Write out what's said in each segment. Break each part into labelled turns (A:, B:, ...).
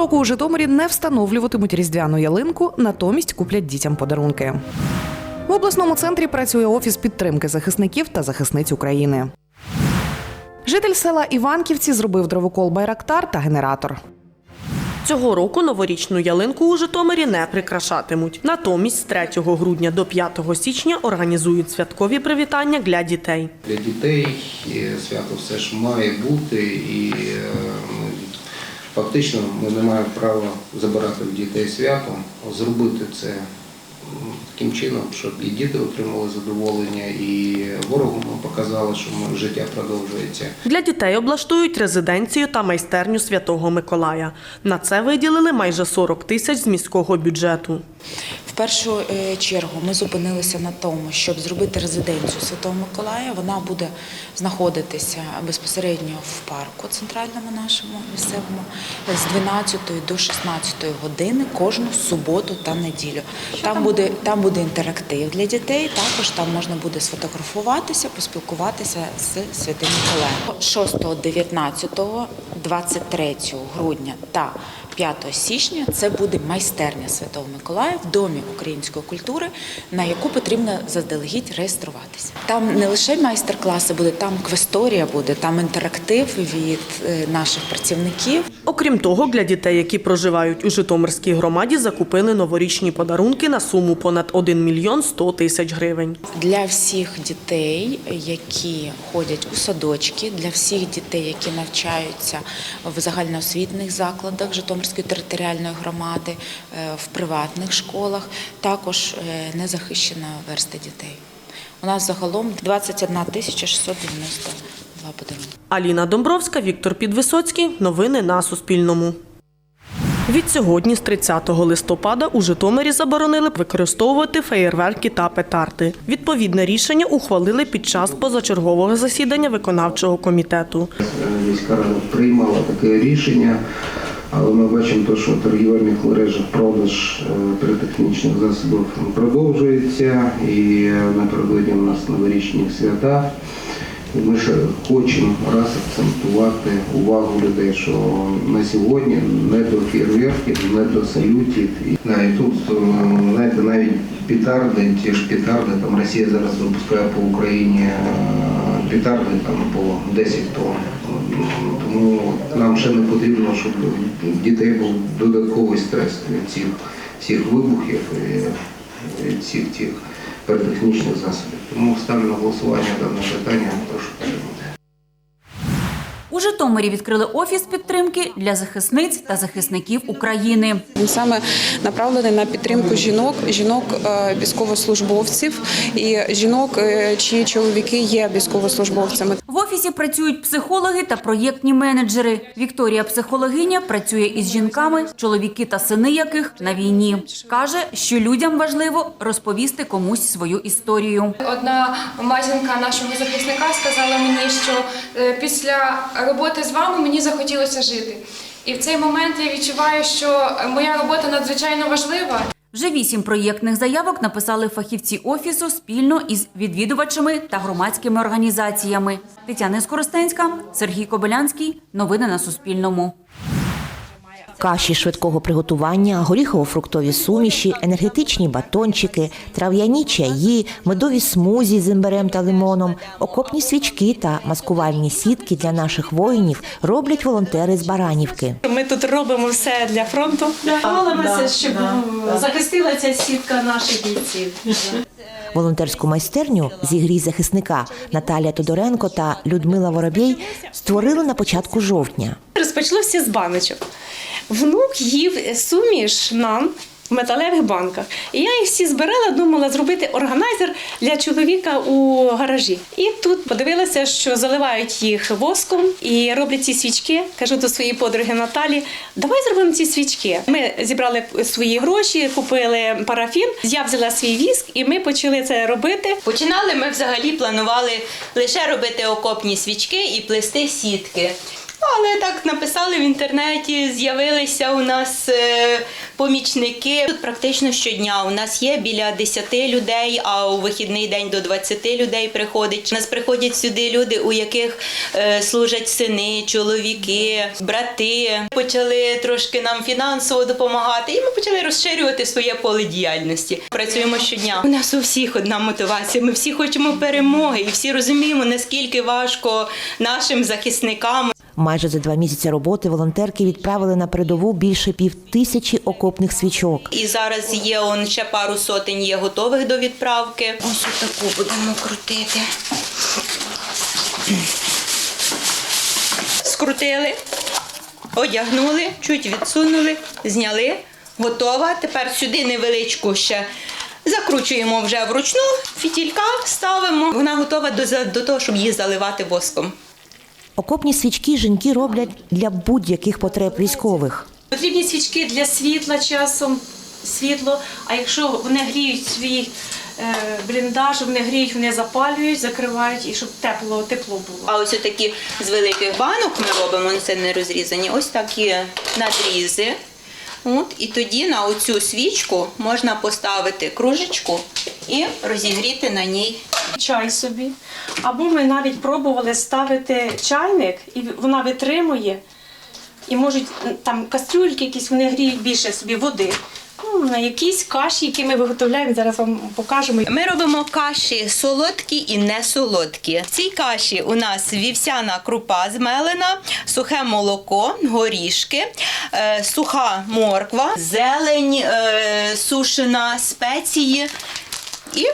A: року у Житомирі не встановлюватимуть різдвяну ялинку, натомість куплять дітям подарунки. В обласному центрі працює офіс підтримки захисників та захисниць України. Житель села Іванківці зробив дровокол Байрактар та генератор.
B: Цього року новорічну ялинку у Житомирі не прикрашатимуть. Натомість з 3 грудня до 5 січня організують святкові привітання для дітей.
C: Для дітей свято все ж має бути, і е, фактично ми не маємо права забирати в дітей свято, зробити це таким чином, щоб і діти отримали задоволення, і ворогу ми показали, що життя продовжується.
B: Для дітей облаштують резиденцію та майстерню Святого Миколая. На це виділили майже 40 тисяч з міського бюджету.
D: Першу е, чергу ми зупинилися на тому, щоб зробити резиденцію Святого Миколая. Вона буде знаходитися безпосередньо в парку центральному нашому місцевому з 12 до 16 години кожну суботу та неділю. Там буде там буде інтерактив для дітей. Також там можна буде сфотографуватися, поспілкуватися з Святим Миколаєм. 6, 19, 23 грудня та 5 січня це буде майстерня Святого Миколая в Домі української культури, на яку потрібно заздалегідь реєструватися. Там не лише майстер-класи буде, там квесторія буде, там інтерактив від е, наших працівників.
B: Окрім того, для дітей, які проживають у Житомирській громаді, закупили новорічні подарунки на суму понад 1 мільйон 100 тисяч гривень.
D: Для всіх дітей, які ходять у садочки, для всіх дітей, які навчаються в загальноосвітних закладах Житомирської територіальної громади, е, в приватних школах, також е, незахищена верста дітей. У нас загалом 21 тисяча 692 подарунки.
B: Аліна Домбровська, Віктор Підвисоцький. Новини на Суспільному. Від сьогодні, з 30 листопада, у Житомирі заборонили використовувати феєрверки та петарди. Відповідне рішення ухвалили під час позачергового засідання виконавчого комітету.
C: Міська рада приймала таке рішення, але ми бачимо, те, що в торгівельних мережах продаж е, піротехнічних засобів продовжується і напередодні у нас новорічні свята. І ми ще хочемо раз акцентувати увагу людей, що на сьогодні не до фейерверків, не до салютів. І тут, е, знаєте, навіть петарди, ті ж петарди, там Росія зараз випускає по Україні е, петарди там по 10 тонн. Тому нам ще не потрібно, щоб у дітей був додатковий стрес від цих всіх вибухів і від всіх тих піротехнічних засобів. Тому ставлю на голосування дане питання. Прошу підтримати.
E: У Житомирі відкрили офіс підтримки для захисниць та захисників України.
F: Він саме направлений на підтримку жінок, жінок е, військовослужбовців і жінок, е, чиї чоловіки є військовослужбовцями.
E: В офісі працюють психологи та проєктні менеджери. Вікторія, психологиня, працює із жінками, чоловіки та сини яких на війні. Каже, що людям важливо розповісти комусь свою історію.
G: Одна матінка нашого захисника сказала мені, що е, після роботи з вами мені захотілося жити. І в цей момент я відчуваю, що моя робота надзвичайно важлива.
E: Вже вісім проєктних заявок написали фахівці офісу спільно із відвідувачами та громадськими організаціями. Тетяна Скоростенська, Сергій Кобилянський. Новини на Суспільному.
H: Каші швидкого приготування, горіхово-фруктові суміші, енергетичні батончики, трав'яні чаї, медові смузі з імбирем та лимоном, окопні свічки та маскувальні сітки для наших воїнів роблять волонтери з Баранівки.
I: Ми тут робимо все для фронту. Молимося, щоб захистила ця сітка наших бійців.
H: Волонтерську майстерню зігрій захисника Наталія Тодоренко та Людмила Воробєй створили на початку жовтня.
I: Розпочало все з баночок. Внук їв суміш нам в металевих банках. І я їх всі збирала, думала зробити органайзер для чоловіка у гаражі. І тут подивилася, що заливають їх воском і роблять ці свічки. Кажу до своєї подруги Наталі, давай зробимо ці свічки. Ми зібрали свої гроші, купили парафін. Я взяла свій віск, і ми почали це робити.
J: Починали ми взагалі планували лише робити окопні свічки і плести сітки. Але так написали в інтернеті, з'явилися у нас е, помічники. Тут практично щодня у нас є біля 10 людей, а у вихідний день до 20 людей приходить. У нас приходять сюди люди, у яких е, служать сини, чоловіки, брати. Почали трошки нам фінансово допомагати, і ми почали розширювати своє поле діяльності. Працюємо щодня. У нас у всіх одна мотивація. Ми всі хочемо перемоги, і всі розуміємо, наскільки важко нашим захисникам.
H: Майже за два місяці роботи волонтерки відправили на передову більше півтисячі окопних свічок.
J: І зараз є он ще пару сотень є готових до відправки.
D: Ось таку будемо крутити.
J: Скрутили, одягнули, чуть відсунули, зняли. Готова. Тепер сюди невеличку ще закручуємо вже вручну, фітілька ставимо. Вона готова до, до того, щоб її заливати воском.
H: Окопні свічки жінки роблять для будь-яких потреб військових.
I: Потрібні свічки для світла часом, світло. А якщо вони гріють свій е, бліндаж, вони гріють, вони запалюють, закривають і щоб тепло, тепло було.
J: А ось такі з великих банок ми робимо, це не розрізані, ось такі надрізи. От, і тоді на оцю свічку можна поставити кружечку і розігріти на ній
I: Чай собі. Або ми навіть пробували ставити чайник, і вона витримує. І можуть там кастрюльки якісь, вони гріють більше собі води. На якісь каші, які ми виготовляємо, зараз вам покажемо.
J: Ми робимо каші солодкі і не солодкі. В цій каші у нас вівсяна крупа змелена, сухе молоко, горішки, е, суха морква, зелень е, сушена, спеції. І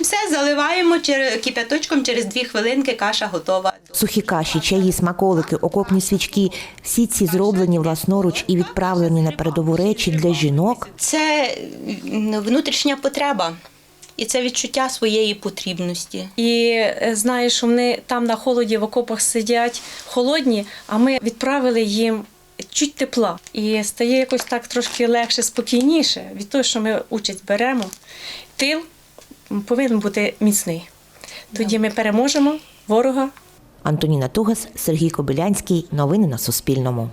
J: все заливаємо кип'яточком через дві хвилинки. Каша готова.
H: Сухі каші, чаї, смаколики, окопні свічки всі ці зроблені власноруч і відправлені на передову речі для жінок.
J: Це внутрішня потреба. І це відчуття своєї потрібності.
I: І е, знаєш, що вони там на холоді в окопах сидять холодні, а ми відправили їм чуть тепла. І стає якось так трошки легше, спокійніше від того, що ми участь беремо. Тил повинен бути міцний. Тоді ми переможемо ворога.
H: Антоніна Тугас, Сергій Кобилянський. Новини на Суспільному.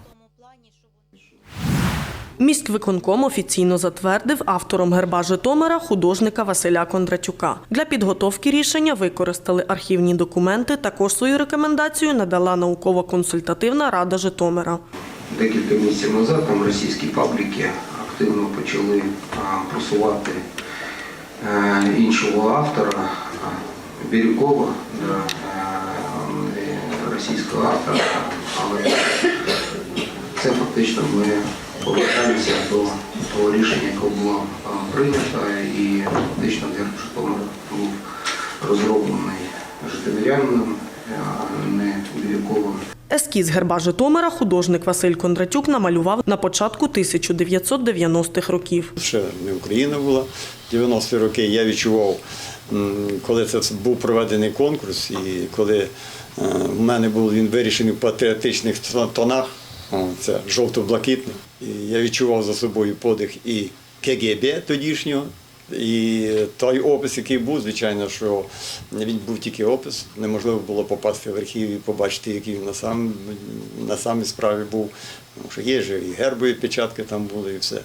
B: Міськвиконком офіційно затвердив автором герба Житомира художника Василя Кондратюка. Для підготовки рішення використали архівні документи. Також свою рекомендацію надала науково-консультативна рада Житомира.
C: Декілька місяців назад там російські пабліки активно почали просувати іншого автора Бірюкова, е, російського автора, але це фактично ми повертаємося до того рішення, яке було прийнято, і фактично герб Житомира був розроблений житомирянином, а не Бірюковим.
B: Ескіз герба Житомира художник Василь Кондратюк намалював на початку 1990-х років.
K: Ще не Україна була 90-ті роки. Я відчував, коли це був проведений конкурс, і коли е, в мене був він вирішений в патріотичних тонах, це жовто-блакитний. Я відчував за собою подих і КГБ тодішнього. І той опис, який був, звичайно, що він був тільки опис, неможливо було попасти в архів і побачити, який він на, сам, на самій справі був. Тому що є ж і гербові печатки там були, і все.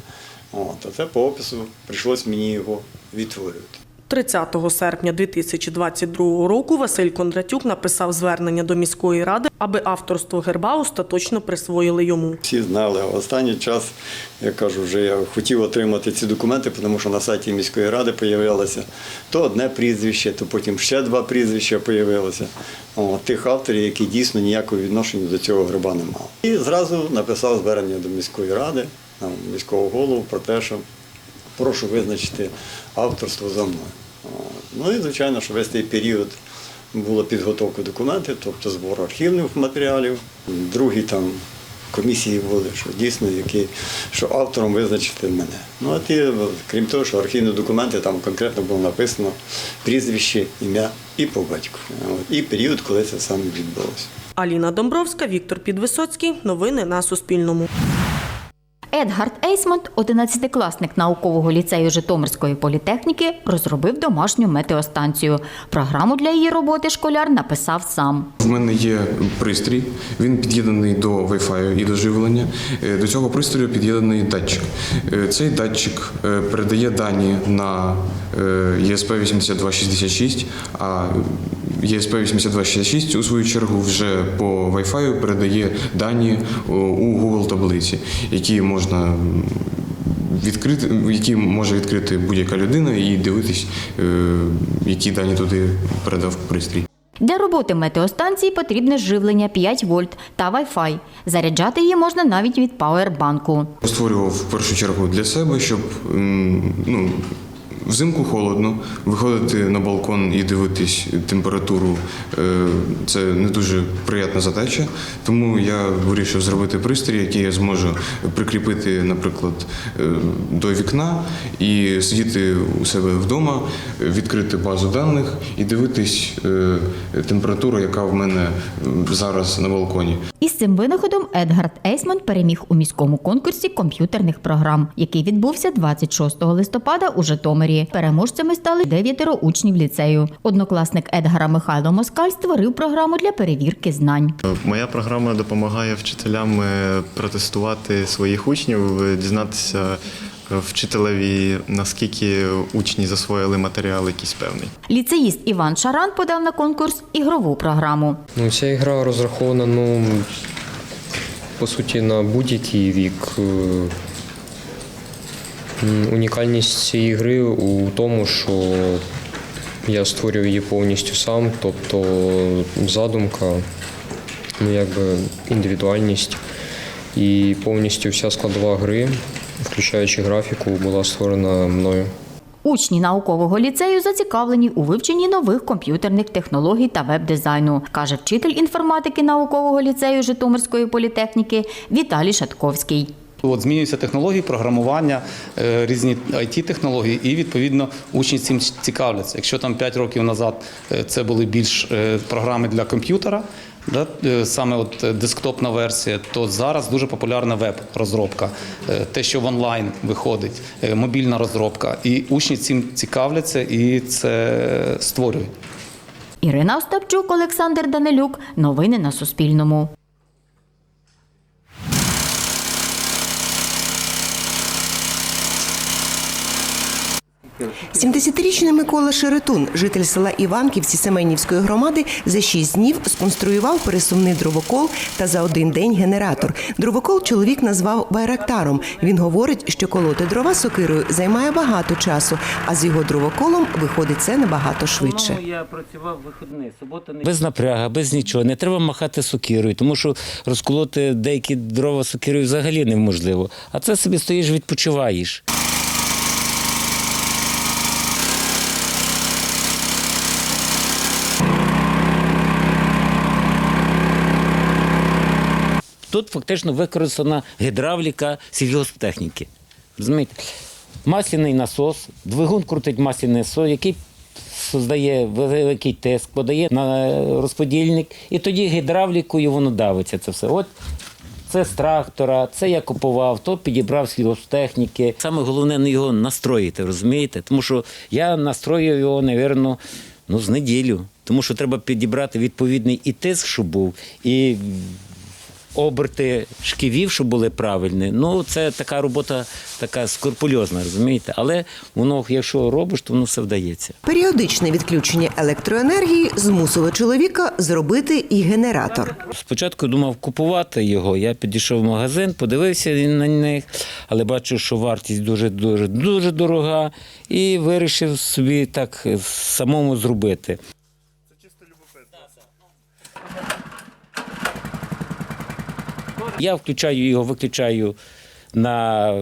K: От, а це по опису прийшлось мені його відтворювати.
B: 30 серпня 2022 року Василь Кондратюк написав звернення до міської ради, аби авторство герба остаточно присвоїли йому.
K: Всі знали, а останній час, я кажу, вже я хотів отримати ці документи, тому що на сайті міської ради з'явилося то одне прізвище, то потім ще два прізвища з'явилося. Тих авторів, які дійсно ніякого відношення до цього гриба не мали. І зразу написав звернення до міської ради, там, міського голову про те, що прошу визначити авторство за мною. Ну і звичайно, що весь цей період була підготовка документів, тобто збор архівних матеріалів. Другі там комісії були, що дійсно, які, що автором визначити мене. Ну а ті, крім того, що архівні документи там конкретно було написано прізвище, ім'я і по батьку. І період, коли це саме відбулося.
B: Аліна Домбровська, Віктор Підвисоцький. Новини на Суспільному.
E: Едгард Ейсмонт, 11-класник наукового ліцею Житомирської політехніки, розробив домашню метеостанцію. Програму для її роботи школяр написав сам.
L: В мене є пристрій, він під'єднаний до Wi-Fi і до живлення. Е, До цього пристрою під'єднаний датчик. Е, Цей датчик е, передає дані на е, ESP8266, а ESP8266 у свою чергу вже по Wi-Fi передає дані у- у Google таблиці, які можна відкрити, які може відкрити будь-яка людина і дивитись, е, які дані туди передав пристрій.
E: Для роботи метеостанції потрібне живлення 5 вольт та Wi-Fi. Заряджати її можна навіть від пауербанку.
L: Створював в першу чергу для себе, щоб ну, взимку холодно, виходити на балкон і дивитись температуру е, це не дуже приємна задача. Тому я вирішив зробити пристрій, який я зможу прикріпити, наприклад, е, до вікна і сидіти у себе вдома, відкрити базу даних і дивитись е, температуру, яка в мене зараз на балконі.
E: Із цим винаходом Едгард Ейсман переміг у міському конкурсі комп'ютерних програм, який відбувся 26 листопада у Житомирі. Переможцями стали дев'ятеро учнів ліцею. Однокласник Едгара Михайло Москаль створив програму для перевірки знань.
M: Моя програма допомагає вчителям е, протестувати своїх учнів, е, дізнатися е, вчителеві, наскільки учні засвоїли матеріал якийсь певний.
E: Ліцеїст Іван Шаран подав на конкурс ігрову програму.
N: Ну, ця ігра розрахована, ну, по суті, на будь-який вік. Унікальність цієї гри у тому, що я створюю її повністю сам, тобто задумка, ну, якби індивідуальність і повністю вся складова гри, включаючи графіку, була створена мною.
E: Учні наукового ліцею зацікавлені у вивченні нових комп'ютерних технологій та веб-дизайну, каже вчитель інформатики наукового ліцею Житомирської політехніки Віталій Шатковський.
O: От змінюються технології, програмування, е, різні it технології, і відповідно учні цим цікавляться. Якщо там 5 років назад е, це були більш е, програми для комп'ютера, да, саме от десктопна версія, то зараз дуже популярна веб-розробка, те, що в онлайн виходить, мобільна розробка. І учні цим цікавляться і це створюють.
E: Ірина Остапчук, Олександр Данилюк. Новини на Суспільному.
P: 70-річний Микола Шеретун, житель села Іванківці Семенівської громади, за 6 днів сконструював пересувний дровокол та за один день генератор. Дровокол чоловік назвав байрактаром. Він говорить, що колоти дрова сокирою займає багато часу, а з його дровоколом виходить це набагато швидше.
Q: Я працював вихідний, субота без напряга, без нічого. Не треба махати сокирою, тому що розколоти деякі дрова сокирою взагалі неможливо. А це собі стоїш, відпочиваєш. Тут фактично використана гідравліка сільгосптехніки. Розумієте? Масляний насос, двигун крутить масляний насос, який создає великий тиск, подає на розподільник, і тоді гідравлікою воно давиться це все. От це з трактора, це я купував, то підібрав сільгосптехніки. Саме головне не його настроїти, розумієте? Тому що я настроюю його, напевно, ну, з неділю. Тому що треба підібрати відповідний і тиск, щоб був, і оберти шківів, щоб були правильні. Ну, це така робота, така скрупульозна, розумієте? Але воно, якщо робиш, то воно все вдається.
P: Періодичне відключення електроенергії змусило чоловіка зробити і генератор.
Q: Спочатку думав купувати його. Я підійшов в магазин, подивився на них, але бачу, що вартість дуже дуже дуже дорога, і вирішив собі так самому зробити. Я включаю його, виключаю на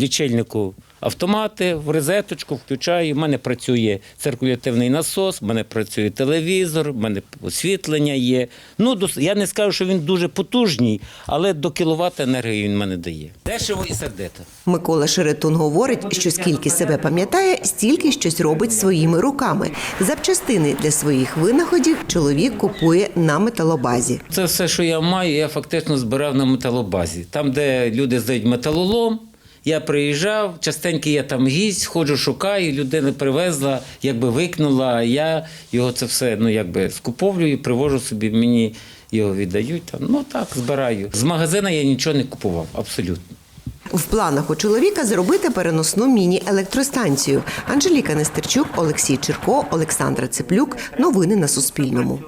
Q: лічильнику автомати в розеточку, включаю. У мене працює циркулятивний насос, в мене працює телевізор, в мене освітлення є. Ну, я не скажу, що він дуже потужний, але до кіловат енергії він мене дає. Дешево і сердито.
P: Микола Шеретун говорить, що скільки себе пам'ятає, стільки щось робить своїми руками. Запчастини для своїх винаходів чоловік купує на металобазі.
Q: Це все, що я маю, я фактично збирав на металобазі. Там, де люди здають металолом, я приїжджав, частенько я там гість, ходжу, шукаю, людина привезла, якби викинула, а я його це все ну, якби скуповлюю, привожу собі, мені його віддають. Там. Ну так, збираю. З магазина я нічого не купував, абсолютно.
P: В планах у чоловіка зробити переносну міні-електростанцію. Анжеліка Нестерчук, Олексій Черко, Олександра Цеплюк. Новини на Суспільному.